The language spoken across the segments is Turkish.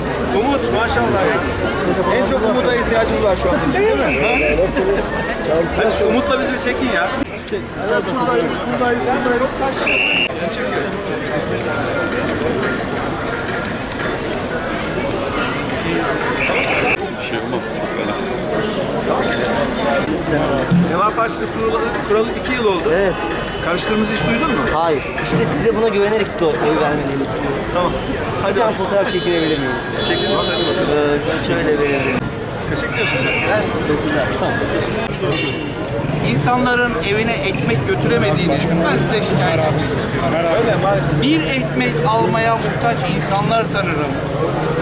Umut. Umut maşallah ya. En çok umuda ihtiyacımız var şu anda. bizim, Değil mi? Hadi şu umutla bizi bir çekin ya. Buradayız, buradayız, buradayız. Çekiyorum. Deva Partisi'nin kurulu, kuralı iki yıl oldu. Evet. Karıştığımızı hiç duydun mu? Hayır. İşte size buna güvenerek size oy vermenizi istiyoruz. Tamam. Bir Hadi tane fotoğraf çekilebilir miyim? çekin sen bakalım. Ee, şöyle verelim. Kaça gidiyorsun sen? Ben 9'a. Tamam. İnsanların evine ekmek götüremediğini ben size şikayet ediyorum. Öyle maalesef. Bir ekmek almaya muhtaç insanlar tanırım.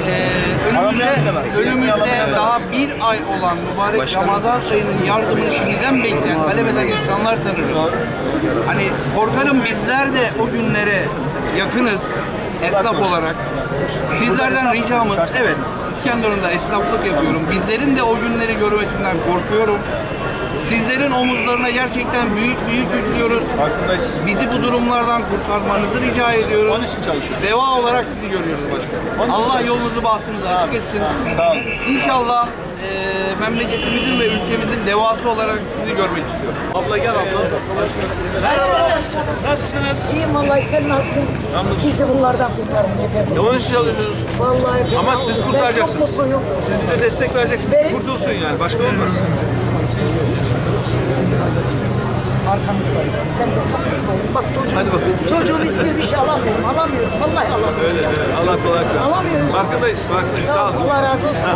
Ee, önümüzde, önümüzde daha bir ay olan mübarek Ramazan ayının yardımını şimdiden bekleyen, talep insanlar tanırım. Hani korkarım bizler de o günlere yakınız esnaf olarak. Sizlerden ricamız, evet İskenderun'da esnaflık yapıyorum. Bizlerin de o günleri görmesinden korkuyorum. Sizlerin omuzlarına gerçekten büyük büyük yüklüyoruz. Bizi bu durumlardan kurtarmanızı rica ediyoruz. Onun için çalışıyoruz. Deva olarak sizi görüyoruz başkanım. Allah yolunuzu bahtınızı açık etsin. Sağ olun. İnşallah eee, memleketimizin ve ülkemizin devası olarak sizi görmek istiyorum. Abla gel abla. Nasılsınız? İyiyim vallahi sen nasılsın? Hamdolsun. Bizi bunlardan kurtarın yeter. E, Onun için çalışıyoruz. Vallahi ben- Ama siz Ben çok kurtaracaksınız. mutluyum. Siz bize destek vereceksiniz. Benim- Kurtulsun yani. Başka olmaz. Arkanızdayız. Ben de çok mutluyum. Bak çocuğum, Hadi bakalım. çocuğum istiyor bir şey alamıyorum. Alamıyorum. Vallahi alamıyorum. Öyle. öyle. Allah kolaylık versin. Alamıyoruz. Farkındayız. Farkındayız. Sağ olun. Allah razı olsun.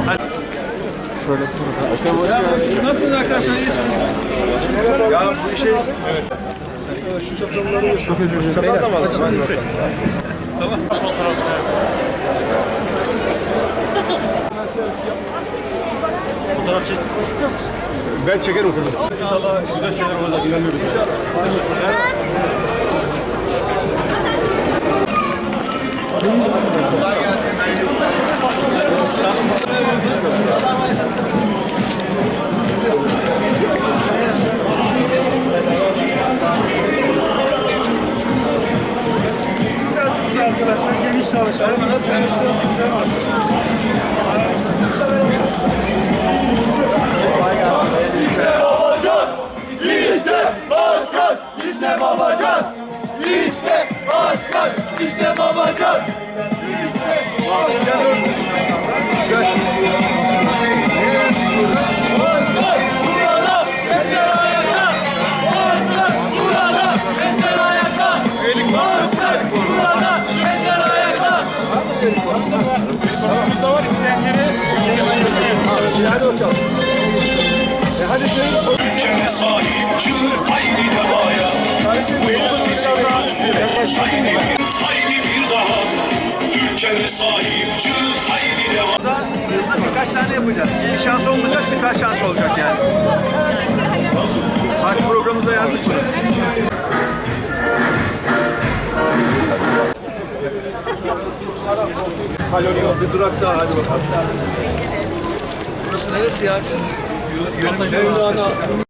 Nasılsınız arkadaşlar? İyisiniz? Ya bu işe... Evet. Şu çatalları Çok özür dilerim. Çatal da mı alalım? Hadi bakalım. Ben çekerim kızım. İnşallah güzel şeyler olacak. İnanıyorum. Merhaba, nasılsınız? Ülkeme sahip çık haydi devaya Bu yol bizim haydi, bir daha Ülkeme sahip çık haydi devaya birkaç tane yapacağız. Bir şans olmayacak, birkaç şans olacak yani. Parti programımızda yazdık bunu. Bir durak daha hadi bakalım. Burası neresi ya? Yönümüzü